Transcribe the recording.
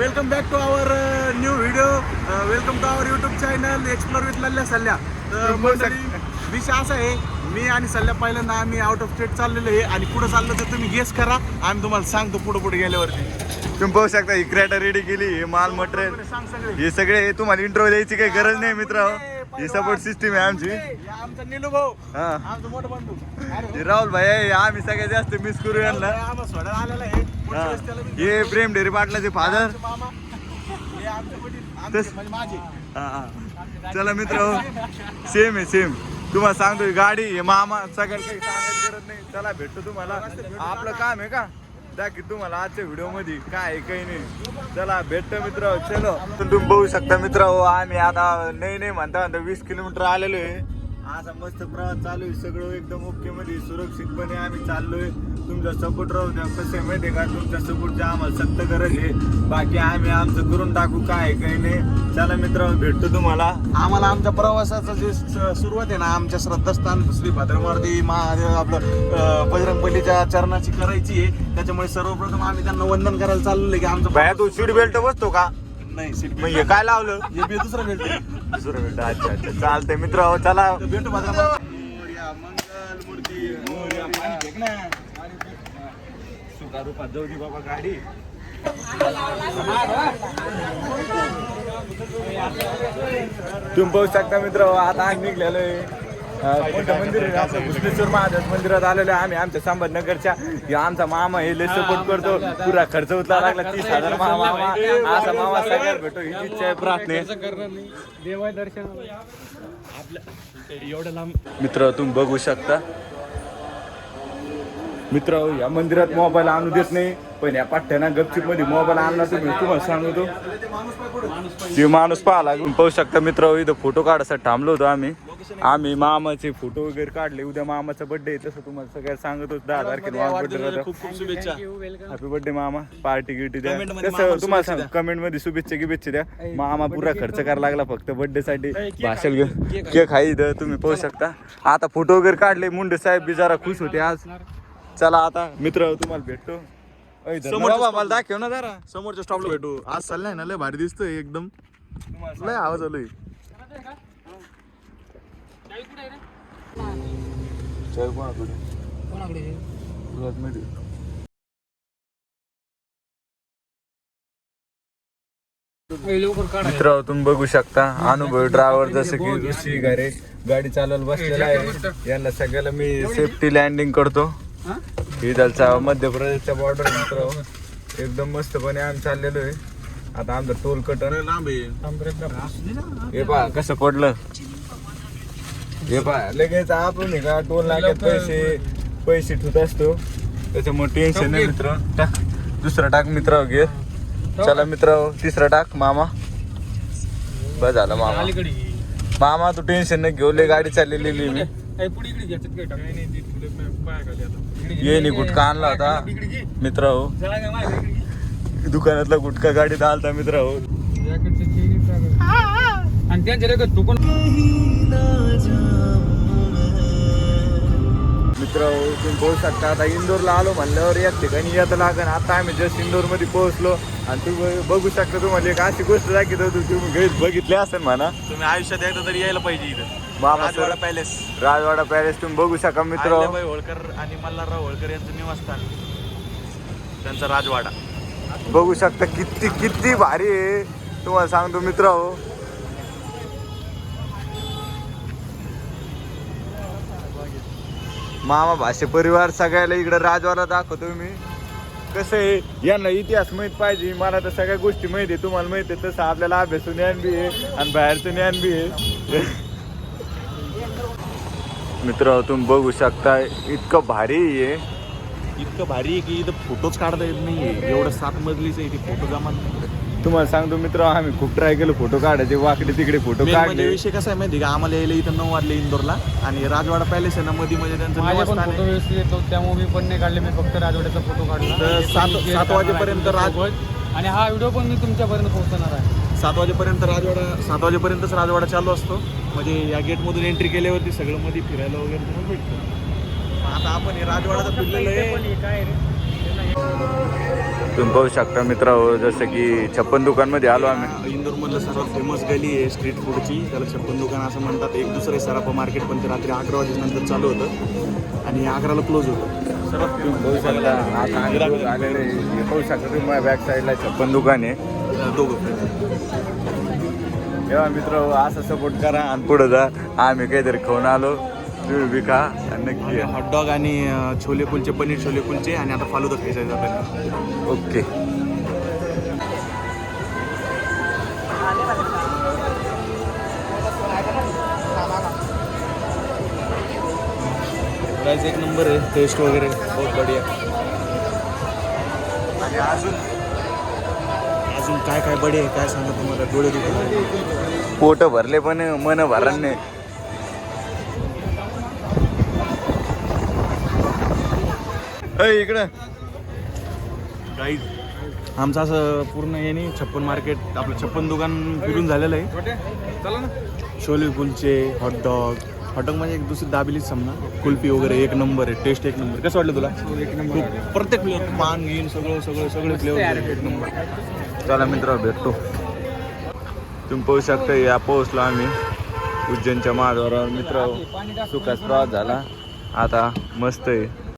Welcome back to our new video welcome to our YouTube channel explore with Lallya Sallya. तर मंडळी विषय असा आहे मी आणि सल्ल्या पहिल्यांदा आम्ही आउट ऑफ स्टेट चाललेलो आहे आणि पुढे चाललो तर तुम्ही गेस करा. आम्ही तुम्हाला सांगतो पुढे पुढे गेल्यावरती. तुम्ही पाहू शकता ही क्रेटा रेडी केली हे माल मटेरियल. सांग सगळे. हे सगळे तुम्हाला इंट्रो द्यायची काही गरज नाही मित्र. ही सपोर्ट सिस्टीम आहे आमची. हे आमचा निलू भाऊ. हा. आमचा मोठा बंधू अरे हे राहुल भाई आम्ही सगळ्यात जास्त मिस करू यांना. आम्हाला सोडायला आलेला आहे. हा. हे प्रेम डेरी पाटलाचे फादर हे म्हणजे चला मित्र सेम आहे सेम तुम्हाला सांगतो ही गाडी हे मामा सगळ्यात काही सांगायची गरज नाही. चला भेटतो तुम्हाला. आपलं काम आहे का? दाखी तुम्हाला आजच्या व्हिडिओमध्ये काय आहे, काही नाही. चला भेटतो मित्र चलो. तुम्ही बघू शकता मित्र आम्ही आता नाही नाही म्हणता म्हणता वीस किलोमीटर आलेलो आहे. असा मस्त प्रवास चालू आहे. सगळं एकदम ओके मध्ये सुरक्षितपणे आम्ही चाललोय. तुमचा सपोर्ट राहू द्या. कसं आहे माहिती का? तुमच्या सपोर्टची आम्हाला सक्त गरज आहे. बाकी आम्ही आमचं करून टाकू. काय काही नाही. चला मित्र भेटतो तुम्हाला. आम्हाला आमच्या प्रवासाचं जे सुरुवात आहे ना आमच्या श्रद्धास्थान श्री भद्रमारुती महादेव आपलं बजरंगबलीच्या चरणाची करायची आहे. त्याच्यामुळे सर्वप्रथम आम्ही त्यांना वंदन करायला चाललेलो आहे की आमचं भया तू सीट बेल्ट बसतो का? नाही सीट हे काय लावलं? हे दुसरं भेटतो दुसरं बेल्ट अच्छा अच्छा चालतंय मित्र चला. भेटू भद्रमारुती जाऊ दे बाबा गाडी तुम्ही पाहू शकता मित्र आता आग निघलेलो आहे. मंदिर आहे आपलं महादेव मंदिरात आलेलं आहे आम्ही आमच्या संभाजीनगरच्या. आमचा मामा हे लय सपोर्ट करतो. पुरा खर्च उचला लागला तीस हजार मामा. असा मामा सगळ्यात भेटो ही इच्छा आहे एवढं लांब मित्र तुम्ही बघू शकता. मित्र या मंदिरात मोबाईल आणू देत नाही पण या पाठ्याना गपचिपमध्ये मोबाईल आणला तुम्ही तुम्हाला सांगतो. ते माणूस पाहिला पाहू शकता मित्र इथं फोटो काढायसाठी थांबलो होतो आम्ही. आम्ही मामाचे फोटो वगैरे काढले. उद्या मामाचा बर्थडे तसं तुम्हाला सगळ्यात सांगत होतो. दहा तारखेला मामा बर्थडे खूप खूप शुभेच्छा. हॅपी बर्थडे मामा. पार्टी गिटी द्या. मामा तुम्हाला सांग? कमेंटमध्ये शुभेच्छा गिभेच्छा द्या. मामा पुरा खर्च करायला लागला फक्त बर्थडे साठी. भाषण घेऊन केक आहे इथं तुम्ही पाहू शकता. आता फोटो वगैरे काढले. मुंडे साहेब बी जरा खुश होते आज. चला आता मित्र तुम्हाला भेटतो. मला दाखव ना जरा. समोरच्या स्टॉपला भेटू. आज चाललाय ना लय भारी दिसतोय एकदम. लय आवाज आलोय. मित्र तुम्ही बघू शकता अनुभव ड्रायव्हर जसं की ऋषी घरे गाडी चालवायला बसलेला आहे. यांना सगळ्याला मी सेफ्टी लँडिंग करतो. हिदलचा मध्य प्रदेशच्या बॉर्डर मित्र. एकदम मस्तपणे आम्ही चाललेलो आहे. आता आमचं टोल कटर लांब आहे. हे पहा कसं पडलं? हे पहा लगेच आपण हे का टोल नाक्यात पैसे पैसे ठेवत असतो. त्याच्यामुळे टेन्शन नाही मित्र. टाक दुसरा टाक मित्र घे. चला मित्र तिसरा टाक मामा. बस झालं मामा. मामा तू टेन्शन नाही घेऊ लय गाडी चाललेली मी. ये नी गुटखा आणला होता. मित्र हो. दुकानातला गुटखा गाडीत आलता मित्र हो. आणि त्यांच्या लगेच दुकान मित्र तुम्ही पोहोचू शकता. आता इंदोरला आलो म्हणल्यावर एक ठिकाणी येतं लागन आता आम्ही जस्ट इंदोरमध्ये पोहोचलो. आणि तुम्ही बघू शकता तुम्हाला एक अशी गोष्ट दाखवत होतो. तुम्ही घरीच बघितली असेल म्हणा. तुम्ही आयुष्यात एकदा तरी यायला पाहिजे इथं. राजवाडा पॅलेस राजवाडा पॅलेस तुम्ही बघू शका मित्र. होळकर आणि मल्हारराव होळकर यांचं निवासस्थान. त्यांचा राजवाडा. बघू शकता किती किती भारी आहे. तुम्हाला सांगतो मित्र हो. मामा भाषे परिवार सगळ्याला इकडं राजवाला दाखवतो मी. कसं आहे यांना इतिहास माहीत पाहिजे मला तर सगळ्या गोष्टी माहिती आहे तुम्हाला माहिती आहे तसं आपल्याला अभ्यासून ज्ञान बी आहे आणि बाहेरचं ज्ञान बी आहे मित्र तुम्ही बघू शकता इतकं भारी आहे. इतकं भारी आहे की इथं फोटोच काढता येत नाहीये. एवढं सात मजलीच आहे ते फोटो जमा तुम्हाला सांगतो मित्र आम्ही खूप ट्राय केलं फोटो काढायचे वाकडे तिकडे फोटो Main म्हणजे काढले विषय कसा आहे माहिती का? आम्हाला यायला इथं नऊ वाजले इंदोरला आणि राजवाडा पॅलेस आहे ना मध्ये मध्ये त्यांचं माझे पण निवासस्थान फोटो आहे. व्यवस्थित येतो त्यामुळे मी पण नाही काढले मी फक्त राजवाड्याचा फोटो काढला. तर सात- सात वाजेपर्यंत राज- सोबत. आणि हा व्हिडिओ पण मी तुमच्यापर्यंत पोहोचवणार आहे. सात वाजेपर्यंत राजवाडा सात वाजेपर्यंतच राजवाडा चालू असतो. म्हणजे या गेटमधून एंट्री केल्यावरती सगळं मध्ये फिरायला वगैरे तुम्हाला भेटतं. आता आपण हे राजवाडा तर फिरलेलो आहे. काय रे? तुम्ही पाहू शकता मित्र जसं की छप्पन दुकानमध्ये आलो आम्ही. इंदोर मधलं सर्वात फेमस गली आहे स्ट्रीट फूडची त्याला छप्पन दुकान असं म्हणतात. एक दुसरे सराफा मार्केट पण ते रात्री अकरा वाजेनंतर चालू होतं. आणि अकराला क्लोज होतं. सर्वात तुम्ही पाहू शकता आता आम्ही दोघं आलेले आहे. हे पाहू शकता तुम्ही माझ्या बॅक साईडला छप्पन दुकान आहे. दोघं तेव्हा मित्र असं सपोर्ट करा आणि पुढे जा. आम्ही काहीतरी खाऊन आलो. तुम्ही आणि नक्की. हॉटडॉग आणि छोले कुलचे पनीर छोले कुलचे आणि आता फालुदा खायचा आहे आपल्याला. ओके प्राईस एक नंबर आहे. टेस्ट वगैरे बहुत बढिया. आणि अजून? अजून काय काय बडे आहे काय सांगा तुम्हाला? डोळे दुखत पोट भरले पण मन भरण नाही. इकडं. काही आमचं असं पूर्ण याने छप्पन मार्केट आपलं छप्पन दुकान फिरून झालेलं आहे. छोले कुलचे हॉटडॉग हॉटडॉग म्हणजे एक दुसरी दाबिलीच समजा. कुल्फी वगैरे एक नंबर आहे टेस्ट एक नंबर कसं वाटलं तुला? एक नंबर खूप प्रत्येक फ्लेवर पान घेईन सगळं सगळं सगळे फ्लेवर एक नंबर चला मित्र भेटतो. तुम्ही पाहू शकता या पोहोचलो आम्ही. उज्जैनच्या महाद्वारावर मित्र सुखास प्रवास झाला. आता मस्त आहे.